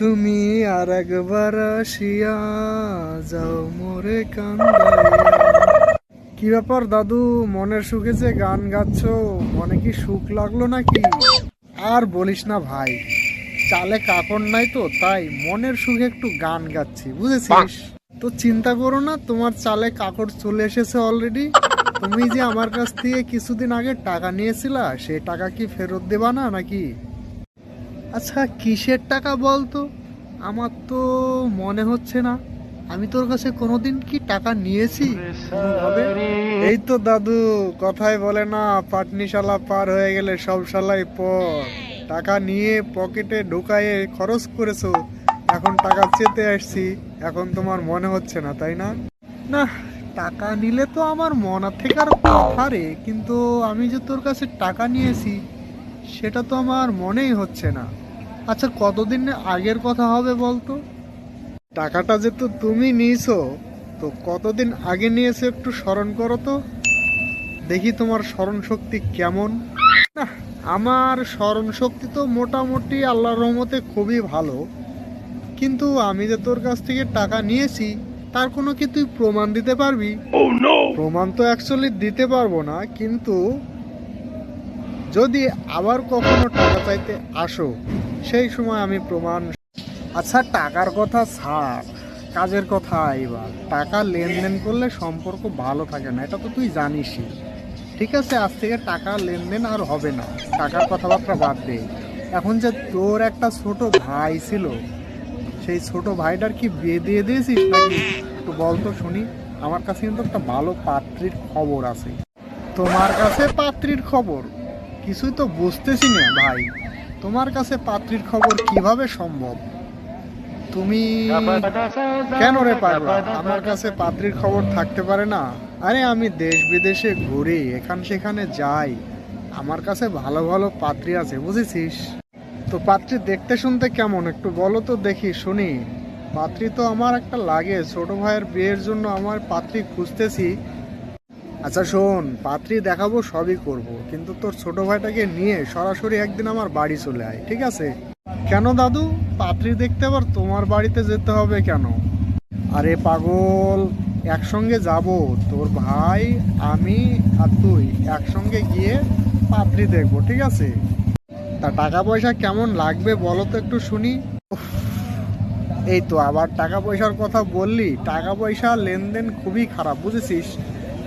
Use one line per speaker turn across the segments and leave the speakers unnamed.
তুমি আর একবার আসিয়া যাও মোরে কি ব্যাপার দাদু, মনের সুখে যে গান গাচ্ছ, মনে কি সুখ লাগল নাকি? আর বলিস না ভাই, চালে কাকর নাই তো, তাই মনের সুখে একটু গান গাচ্ছি, বুঝেছিস? তো চিন্তা করো না, তোমার চালে কাকড় চলে এসেছে অলরেডি তুমি যে আমার কাছ থেকে কিছুদিন আগে টাকা নিয়েছিলা সেই টাকা কি ফেরত দেবা না নাকি? আচ্ছা কিসের টাকা বলতো? আমার তো মনে হচ্ছে না। আমি তোর কাছে কোনোদিন কি টাকা নিয়েছি? এই তো দাদু কথাই বলে না, পাটনিশালা পার হয়ে গেলে সব শালাই পর। টাকা নিয়ে পকেটে ঢুকায়ে খরচ করেছ, এখন টাকা চেতে আসছি। এখন তোমার মনে হচ্ছে না, তাই না? না, টাকা নিলে তো আমার মনা থেকে আর কিন্তু আমি যে তোর কাছে টাকা নিয়েছি সেটা তো আমার মনেই হচ্ছে না। আচ্ছা কতদিন আগের কথা হবে বলতো? টাকাটা যে তো তুমি নিয়েছো তো কতদিন আগে নিয়েছো একটু স্মরণ করো তো। দেখি তোমার স্মরণ শক্তি কেমন। না আমার স্মরণ শক্তি তো মোটামুটি আল্লাহর রহমতে খুবই ভালো। কিন্তু আমি যে তোর কাছ থেকে টাকা নিয়েছি তার কোনো কি তুই প্রমাণ দিতে পারবি? প্রমাণ তো অ্যাকচুয়ালি দিতে পারব না কিন্তু যদি আবার কখনো টাকা চাইতে আসো, সেই সময় আমি প্রমাণ আচ্ছা টাকার কথা ছাড়, কাজের কথা এবার। টাকা লেনদেন করলে সম্পর্ক ভালো থাকে না, এটা তো তুই জানিসই। ঠিক আছে, আজ থেকে টাকা লেনদেন আর হবে না, টাকার কথাবার্তা বাদ দে। এখন যে তোর একটা ছোট ভাই ছিল, সেই ছোট ভাইটার কি বিয়ে দিয়ে দিয়েছিস নাকি? একটু বল তো শুনি, আমার কাছে কিন্তু একটা ভালো পাত্রীর খবর আছে। তোমার কাছে পাত্রীর খবর? কিছুই তো বুঝতেছি না, ভাই। তোমার কাছে পাত্রীর খবর কীভাবে সম্ভব? তুমি কেন রে পাগলা? আমার কাছে পাত্রীর খবর থাকতে পারে না? আরে, আমি দেশ বিদেশে ঘুরি এখান সেখানে যাই। আমার কাছে ভালো ভালো পাত্রী আছে, বুঝেছিস? তো পাত্রী দেখতে শুনতে কেমন? একটু বলো তো দেখি, শুনি। পাত্রী তো আমার একটা লাগে। ছোট ভাইয়ের বিয়ের জন্য আমার পাত্রী খুঁজতেছি। আচ্ছা শোন, পাত্রী দেখাবো, সবই করব। কিন্তু তোর ছোট ভাইটাকে নিয়ে সরাসরি একদিন আমার বাড়ি চলে আয়, ঠিক আছে? কেন দাদু? পাত্রী দেখতে আবার তোমার বাড়িতে যেতে হবে কেন? আরে পাগল, একসঙ্গে যাব। তোর ভাই, আমি আর তুই একসঙ্গে গিয়ে পাত্রী দেখব, ঠিক আছে? তা টাকা পয়সা কেমন লাগবে বলো তো একটু শুনি। এই তো আবার টাকা পয়সার কথা বললি। টাকা পয়সা লেনদেন খুবই খারাপ, বুঝেছিস?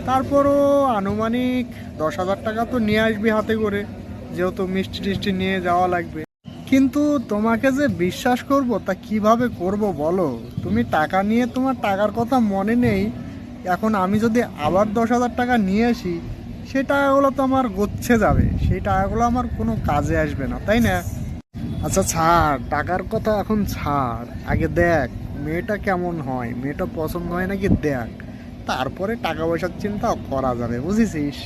তারপরও আনুমানিক দশ হাজার টাকা তো নিয়ে আসবি হাতে করে, যেহেতু মিষ্টি টিষ্টি নিয়ে যাওয়া লাগবে। কিন্তু তোমাকে যে বিশ্বাস করব, তা কীভাবে করব বলো? তুমি টাকা নিয়ে তোমার টাকার কথা মনে নেই। এখন আমি যদি আবার দশ হাজার টাকা নিয়ে আসি, সেই টাকাগুলো তো আমার গচ্ছে যাবে। সেই টাকাগুলো আমার কোনো কাজে আসবে না, তাই না? আচ্ছা ছাড়। টাকার কথা এখন ছাড়। আগে দেখ, মেয়েটা কেমন হয়? মেয়েটা পছন্দ হয় নাকি দেখ? তারপরে টাকা পয়সার চিন্তা করা যাবে বুঝেছিস?